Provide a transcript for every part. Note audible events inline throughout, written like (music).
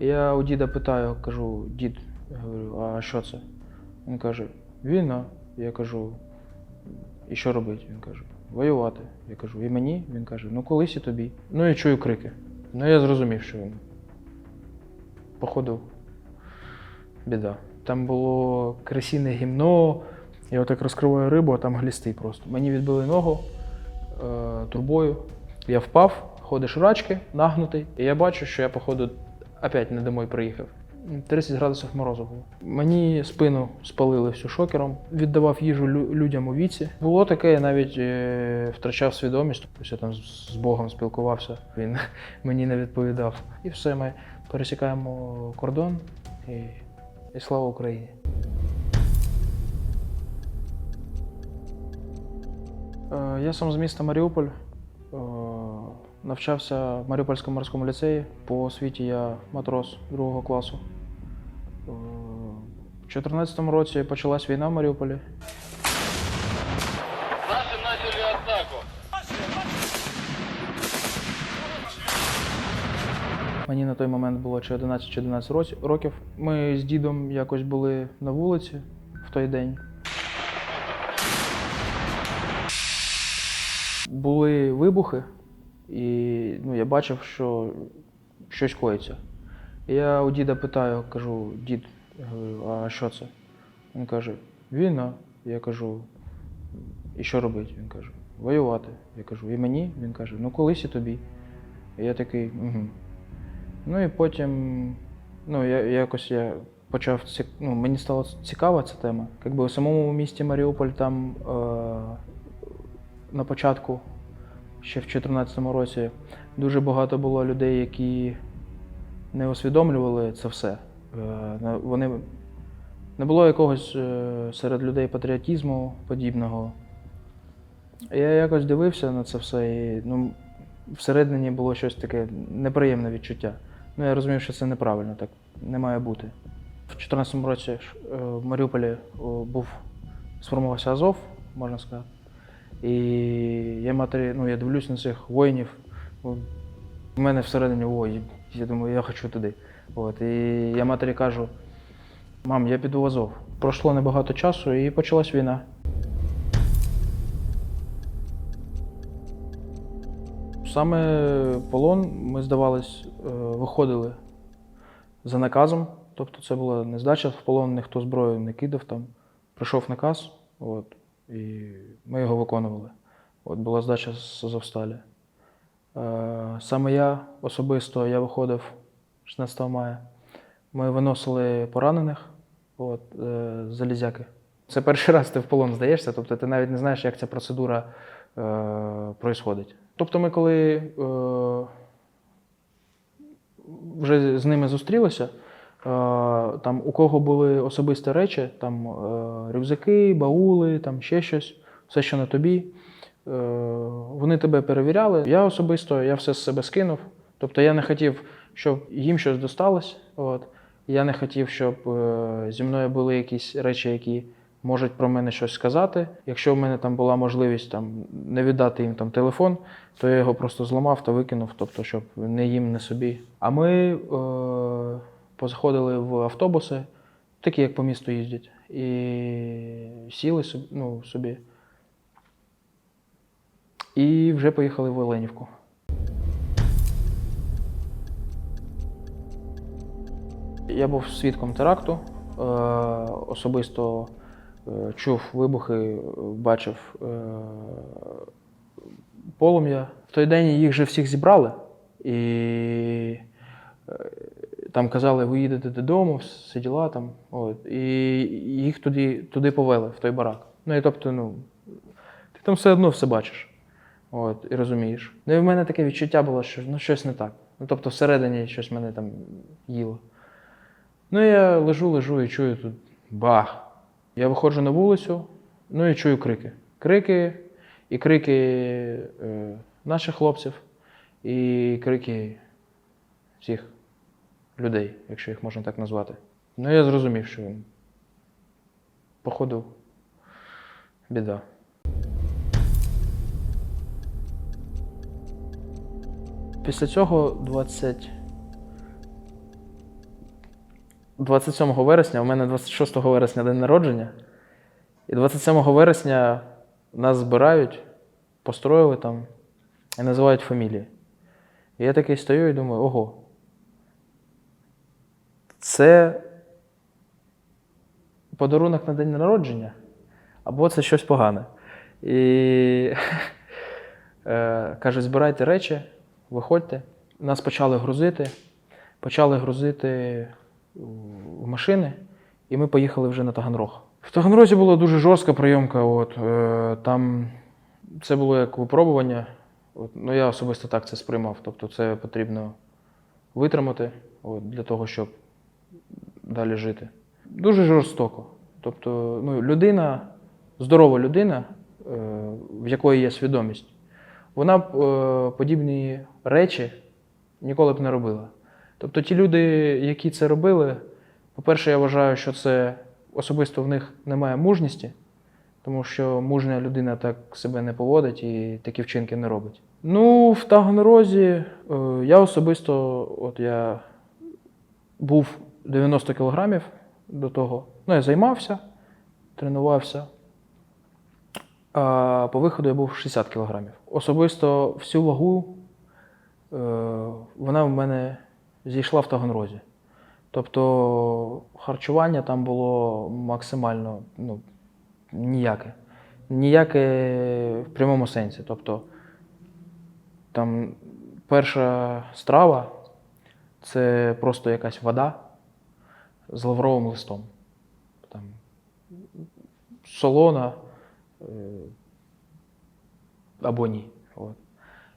Я у діда питаю, кажу, дід, я говорю, а що це? Він каже, війна. Я кажу, і що робити? Він каже, воювати. Я кажу, і мені? Він каже, ну колись і тобі. Ну і чую крики. Ну я зрозумів, що він. Походу, біда. Там було красіне гімно, я отак розкриваю рибу, а там глісти просто. Мені відбили ногу е, трубою. Я впав, ходиш рачки, нагнутий, і я бачу, що я, походу, опять не домой приїхав. 30 градусів морозу було. Мені спину спалили всю шокером, віддавав їжу лю- людям у віці. Було таке, я навіть е, втрачав свідомість, тобто я там з Богом спілкувався, він (laughs) мені не відповідав. І все, ми пересікаємо кордон і, і слава Україні. Е, Я сам з міста Маріуполь. Навчався в Маріупольському морському ліцеї. По освіті я матрос другого класу. Е, У 2014 році почалась війна в Маріуполі. Наши начали атаку. Мені на той момент було чи 11 чи 11 році- років. Ми з дідом якось були на вулиці в той день. Були вибухи, і ну, я бачив, що щось коїться. Я у діда питаю, кажу, дід, говорю, а що це? Він каже, війна. Я кажу, і що робити? Він каже, воювати. Я кажу, і мені? Він каже, ну колись і тобі. І я такий, угу. Ну і потім, ну, я якось я почав ну, мені стало цікава ця тема. Якби у самому місті Маріуполь там е... на початку, ще в 2014 році, дуже багато було людей, які не усвідомлювали це все. Е... Вони не було якогось е... серед людей патріотизму подібного. Я якось дивився на це все, і ну, всередині було щось таке неприємне відчуття. Ну, я розумів, що це неправильно, так не має бути. В 2014 році е, в Маріуполі був сформувався Азов, можна сказати. І я матері, ну, я дивлюсь на цих воїнів. В мене всередині ой, я думаю, я хочу туди. От, і я матері кажу: мам, я піду в Азов. Пройшло небагато часу і почалась війна. Саме полон ми здавались, е, виходили за наказом. Тобто це була не здача в полон, ніхто зброю не кидав там. Прийшов наказ, от, і ми його виконували. От була здача з Азовсталі. Е, Саме я особисто я виходив 16 мая. Ми виносили поранених, от, е, залізяки. Це перший раз ти в полон здаєшся, тобто ти навіть не знаєш, як ця процедура е, происходить. Тобто ми коли вже з ними зустрілися, там у кого були особисті речі, там е, рюкзаки, баули, там ще щось, все, що на тобі. Е, вони тебе перевіряли. Я особисто я все з себе скинув. Тобто я не хотів, щоб їм щось досталось. От. Я не хотів, щоб е, зі мною були якісь речі, які можуть про мене щось сказати. Якщо в мене там була можливість там, не віддати їм там телефон, то я його просто зламав та викинув, тобто, щоб не їм, не собі. А ми е, позаходили в автобуси, такі, як по місту їздять, і сіли ну, собі. І вже поїхали в Оленівку. Я був свідком теракту, е, особисто е, чув вибухи, бачив е, полум'я. В той день їх вже всіх зібрали, і там казали, ви їдете додому, все діла там. От, і їх туди, туди повели, в той барак. Ну і тобто, ну, ти там все одно все бачиш. От, і розумієш. Ну і в мене таке відчуття було, що ну, щось не так. Ну, тобто всередині щось мене там їло. Ну, я лежу, лежу і чую тут бах. Я виходжу на вулицю, ну і чую крики. Крики, і крики е, наших хлопців, і крики всіх людей, якщо їх можна так назвати. Ну, я зрозумів, що походу біда. Після цього 20 27 вересня, у мене 26 вересня день народження. І 27 вересня нас збирають, построїли там і називають фамілії. І я такий стою і думаю, ого. Це подарунок на день народження, або це щось погане. І (laughs) е, кажуть, збирайте речі, виходьте. Нас почали грузити, почали грузити в машини, і ми поїхали вже на Таганрог. В Таганрозі була дуже жорстка прийомка. От, е, там це було як випробування. От, ну, я особисто так це сприймав. Тобто це потрібно витримати от, для того, щоб далі жити. Дуже жорстоко. Тобто, ну, людина, здорова людина, е, в якої є свідомість, вона б е, подібні речі ніколи б не робила. Тобто ті люди, які це робили, по-перше, я вважаю, що це особисто в них немає мужності, тому що мужня людина так себе не поводить і такі вчинки не робить. Ну, в Таганрозі е, я особисто, от я був 90 кілограмів до того. Ну, я займався, тренувався. А по виходу я був 60 кілограмів. Особисто всю вагу е, вона в мене зійшла в Таганрозі. Тобто харчування там було максимально ну, ніяке. Ніяке в прямому сенсі. Тобто там перша страва це просто якась вода з лавровим листом. Там, солона е, або ні. От.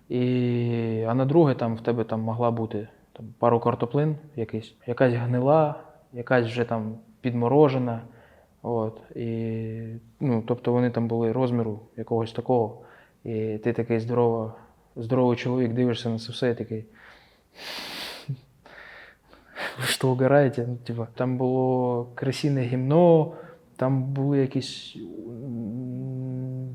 І, а на друге там в тебе там могла бути там, пару картоплин, якийсь, якась гнила, якась вже там підморожена. От. І, ну, тобто вони там були розміру якогось такого. І ти такий здорово, здоровий чоловік, дивишся на це все і такий. Ви (laughs) що угораєте? Ну, типа, там було красивне гімно, там були якісь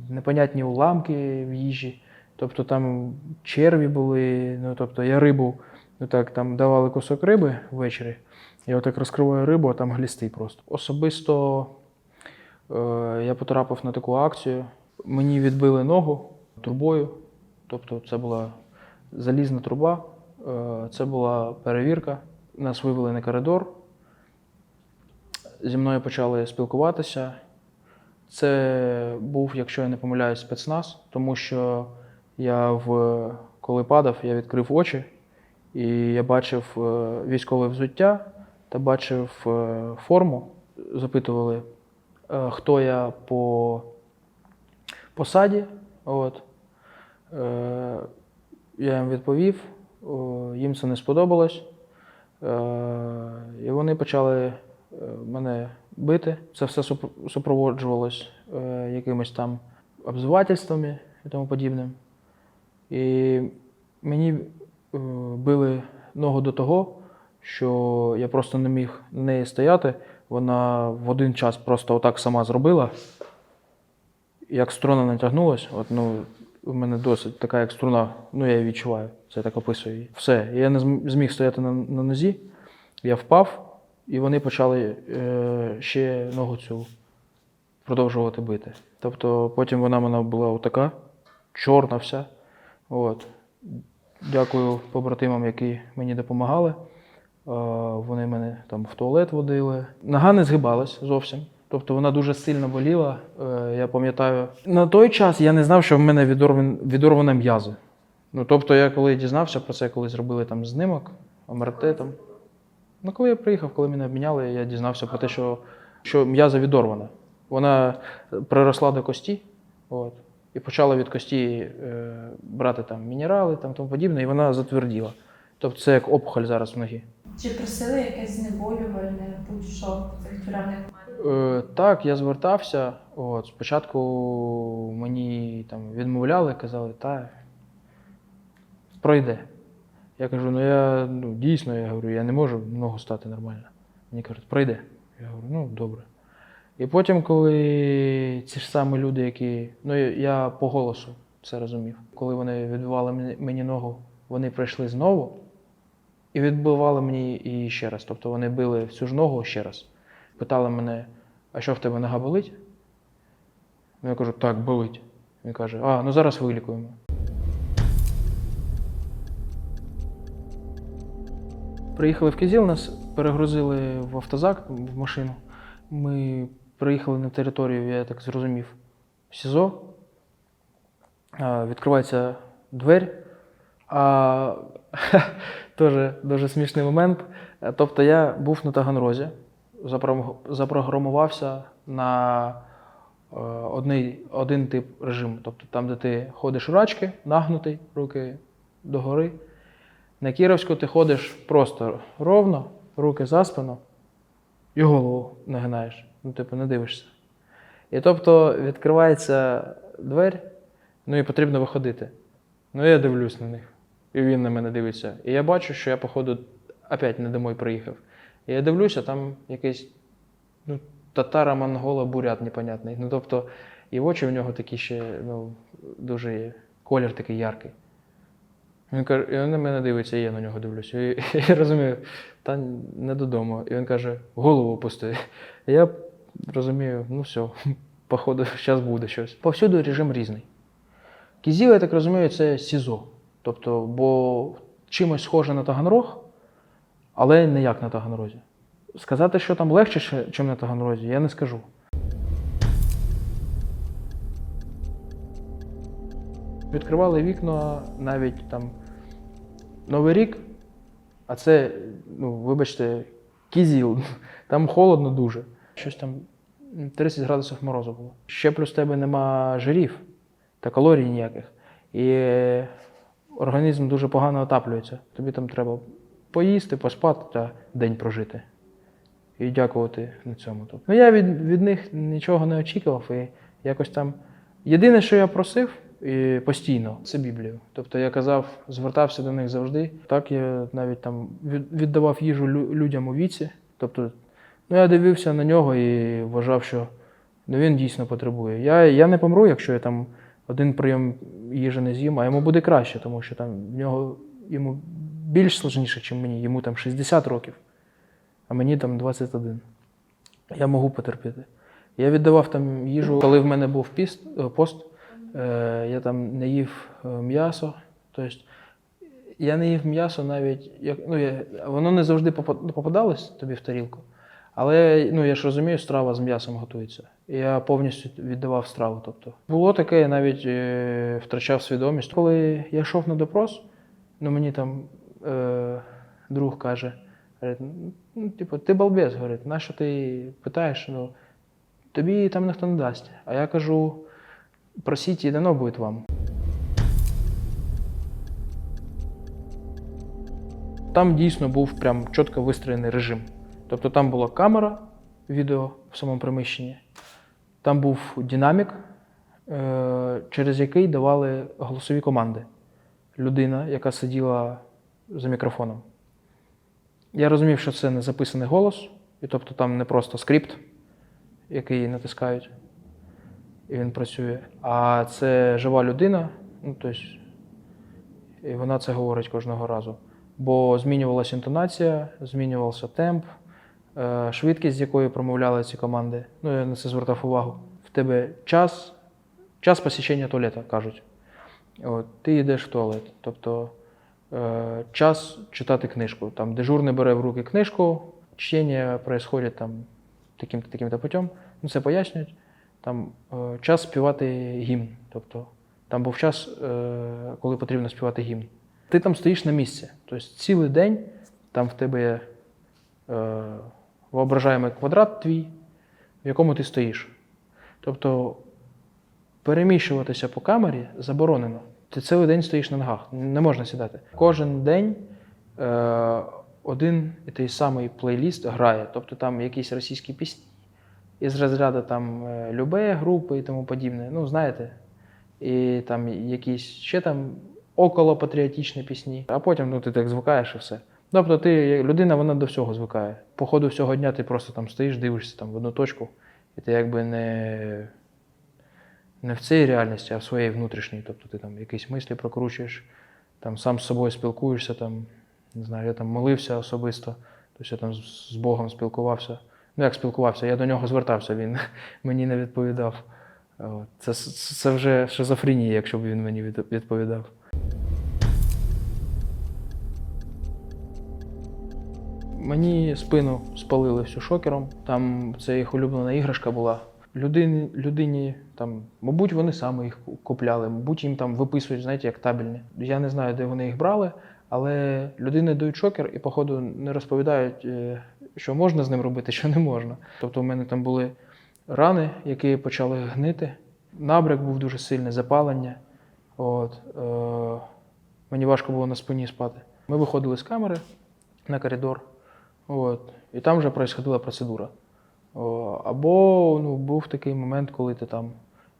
непонятні уламки в їжі. Тобто там черві були, ну тобто я рибу, ну так, там давали кусок риби ввечері. Я отак розкриваю рибу, а там глісти просто. Особисто е, я потрапив на таку акцію. Мені відбили ногу трубою. Тобто це була залізна труба, е, це була перевірка. Нас вивели на коридор. Зі мною почали спілкуватися. Це був, якщо я не помиляюсь, спецназ, тому що я в, коли падав, я відкрив очі і я бачив е, військове взуття та бачив е, форму. Запитували, е, хто я по посаді. От. Я їм відповів, їм це не сподобалось. Е, І вони почали е, мене бити. Це все супроводжувалось е, якимись там обзивательствами і тому подібним. І мені били ногу до того, що я просто не міг на неї стояти. Вона в один час просто отак сама зробила. Як струна натягнулась, от, ну, у мене досить така, як струна, ну я її відчуваю, це так описую її. Все, я не зміг стояти на, на нозі, я впав, і вони почали е, ще ногу цю продовжувати бити. Тобто потім вона мене була отака, чорна вся. От. Дякую побратимам, які мені допомагали. Е, Вони мене там в туалет водили. Нога не згибалась зовсім. Тобто вона дуже сильно боліла. Е, Я пам'ятаю, на той час я не знав, що в мене відорван, відорвані м'язи. Ну, тобто, я коли дізнався про це, коли зробили там знимок, МРТ там. Ну, коли я приїхав, коли мене обміняли, я дізнався про те, що, що м'яза відорвана. Вона приросла до кості, от, і почала від кості е, брати там мінерали там, тому подібне, і вона затверділа. Тобто це як опухоль зараз в ногі. Чи просили якесь знеболювальне, будь-що тюремних Е, так, я звертався. От, спочатку мені там відмовляли, казали, та пройде. Я кажу, ну я ну, дійсно, я говорю, я не можу ногу стати нормально. Мені кажуть, пройде. Я говорю, ну добре. І потім, коли ці ж самі люди, які. Ну, я- по голосу це розумів. Коли вони відбивали мені, ногу, вони прийшли знову. і відбивали мені і ще раз. Тобто вони били в цю ж ногу ще раз. Питали мене, а що в тебе нога болить? Ну, Я кажу, так, болить. Він каже, а, ну зараз вилікуємо. Приїхали в Кизіл, нас перегрузили в автозак, в машину. Ми приїхали на територію, я так зрозумів, СІЗО. Відкривається двері. А, (laughs) теж дуже смішний момент. Тобто я був на Таганрозі, запрограмувався на е, одний, один тип режиму. Тобто там, де ти ходиш рачки, нагнутий, руки догори. На Кіровську ти ходиш просто ровно, руки за спину і голову нагинаєш. Ну, типу, не дивишся. І тобто відкривається двері, ну і потрібно виходити. Ну, я дивлюсь на них. І він на мене дивиться. І я бачу, що я, походу, опять не домой приїхав. І я дивлюся, там якийсь ну, татара, монгола, бурят непонятний. Ну, тобто, і очі в нього такі ще, ну, дуже колір такий яркий. Він каже, і він на мене дивиться, і я на нього дивлюся. І, (laughs) я розумію, та не додому. І він каже, голову опусти. І я розумію, ну все, (laughs) походу, зараз буде щось. Повсюди режим різний. Кізіл, я так розумію, це СІЗО. Тобто, бо чимось схоже на Таганрог, але не як на Таганрозі. Сказати, що там легше, ніж на Таганрозі, я не скажу. Відкривали вікна навіть там Новий рік, а це, ну, вибачте, кізіл. Там холодно дуже. Щось там 30 градусів морозу було. Ще плюс в тебе нема жирів та калорій ніяких. І організм дуже погано отаплюється. Тобі там треба поїсти, поспати та день прожити. І дякувати на цьому. Ну, я від, від них нічого не очікував. І якось там. Єдине, що я просив і постійно, це Біблію. Тобто я казав, звертався до них завжди. Так я навіть там віддавав їжу людям у віці. Тобто, ну я дивився на нього і вважав, що ну, він дійсно потребує. Я, я не помру, якщо я там один прийом їжі не з'їм, а йому буде краще, тому що там в нього йому більш сложніше, ніж мені. Йому там 60 років, а мені там 21. Я можу потерпіти. Я віддавав там їжу, коли в мене був піст, е, пост, е, я там не їв е, м'ясо. Тобто я не їв м'ясо навіть, як, ну, я, воно не завжди попадалось тобі в тарілку. Але ну, я ж розумію, страва з м'ясом готується. Я повністю віддавав страву. Тобто. Було таке, я навіть е, втрачав свідомість. Коли я йшов на допрос, ну мені там е, друг каже, ну, типу, ти балбес, говорить, на що ти питаєш? Ну, тобі там ніхто не дасть. А я кажу, просіть і дано буде вам. Там дійсно був прям чітко вистроєний режим. Тобто там була камера відео в самому приміщенні, там був динамік, е, через який давали голосові команди. Людина, яка сиділа за мікрофоном. Я розумів, що це не записаний голос, і тобто там не просто скрипт, який натискають, і він працює, а це жива людина, ну, тобто, і вона це говорить кожного разу. Бо змінювалася інтонація, змінювався темп, е, швидкість, з якою промовляли ці команди. Ну, я на це звертав увагу. В тебе час, час посічення туалета, кажуть. От, ти йдеш в туалет. Тобто час читати книжку. Там дежурний бере в руки книжку, чтення відбувається там таким-то таким-то путем. Ну, це пояснюють. Там е, час співати гімн. Тобто там був час, е, коли потрібно співати гімн. Ти там стоїш на місці. Тобто цілий день там в тебе є е, квадрат твій, в якому ти стоїш. Тобто переміщуватися по камері заборонено. Ти цілий день стоїш на ногах, не можна сідати. Кожен день е, один і той самий плейліст грає. Тобто там якісь російські пісні із розряду там е, любе групи і тому подібне. Ну, знаєте, і там якісь ще там околопатріотичні пісні, а потім ну, ти так звикаєш і все. Тобто ти, людина, вона до всього звикає. По ходу всього дня ти просто там стоїш, дивишся там в одну точку, і ти якби не, не в цій реальності, а в своїй внутрішній. Тобто ти там якісь мислі прокручуєш, там сам з собою спілкуєшся, там, Не знаю, я там молився особисто, тобто я там з Богом спілкувався. Ну, як спілкувався, я до нього звертався, він (laughs) мені не відповідав. Це, це вже шизофренія, якщо б він мені відповідав. Мені спину спалили всю шокером. Там це їх улюблена іграшка була. Людині, людині там, мабуть, вони саме їх купляли, мабуть, їм там виписують, знаєте, як табельні. Я не знаю, де вони їх брали, але людині дають шокер і, походу, не розповідають, е, що можна з ним робити, що не можна. Тобто, у мене там були рани, які почали гнити. Набряк був дуже сильний, запалення. От, е, мені важко було на спині спати. Ми виходили з камери на коридор, от, і там вже происходила процедура. Або ну, був такий момент, коли ти там.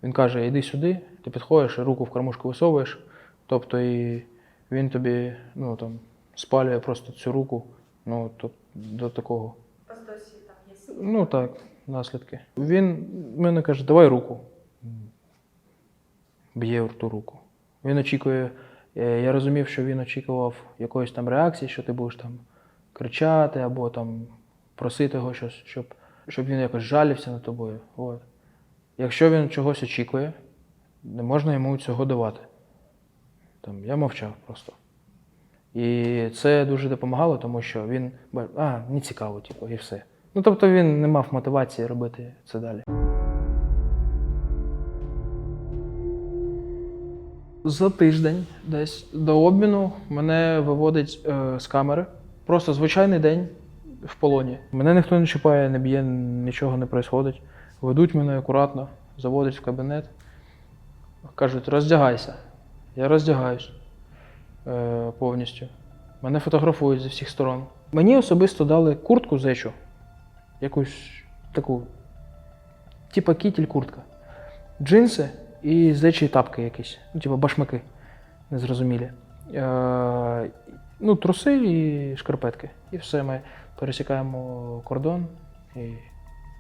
Він каже, йди сюди, ти підходиш руку в кормушку висовуєш. Тобто і він тобі ну, там, спалює просто цю руку ну, то, до такого. Ну так, наслідки. Він мене каже, давай руку. Б'є в ту руку. Він очікує. е, Я розумів, що він очікував якоїсь там реакції, що ти будеш там кричати або там просити його щось, щоб, щоб він якось жалівся над тобою. От. Якщо він чогось очікує, не можна йому цього давати. Там, я мовчав просто. І це дуже допомагало, тому що він а, не цікаво, типу, і все. Ну тобто він не мав мотивації робити це далі. За тиждень десь до обміну мене виводить е, з камери. Просто звичайний день в полоні. Мене ніхто не чіпає, не б'є, нічого не відбувається. Ведуть мене акуратно, заводять в кабінет. Кажуть, роздягайся. Я роздягаюсь е, повністю. Мене фотографують зі всіх сторон. Мені особисто дали куртку зечу, якусь таку, типа кітель куртка. Джинси і зечі тапки якісь, ну, типа башмаки незрозумілі. Е, ну, труси і шкарпетки. І все, ми пересікаємо кордон і,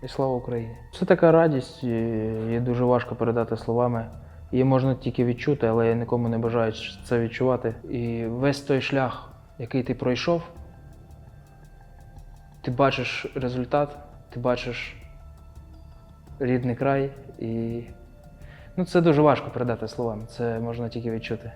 і слава Україні. Це така радість, її дуже важко передати словами. Її можна тільки відчути, але я нікому не бажаю це відчувати. І весь той шлях, який ти пройшов, ти бачиш результат, ти бачиш рідний край, і ну, це дуже важко передати словами. Це можна тільки відчути.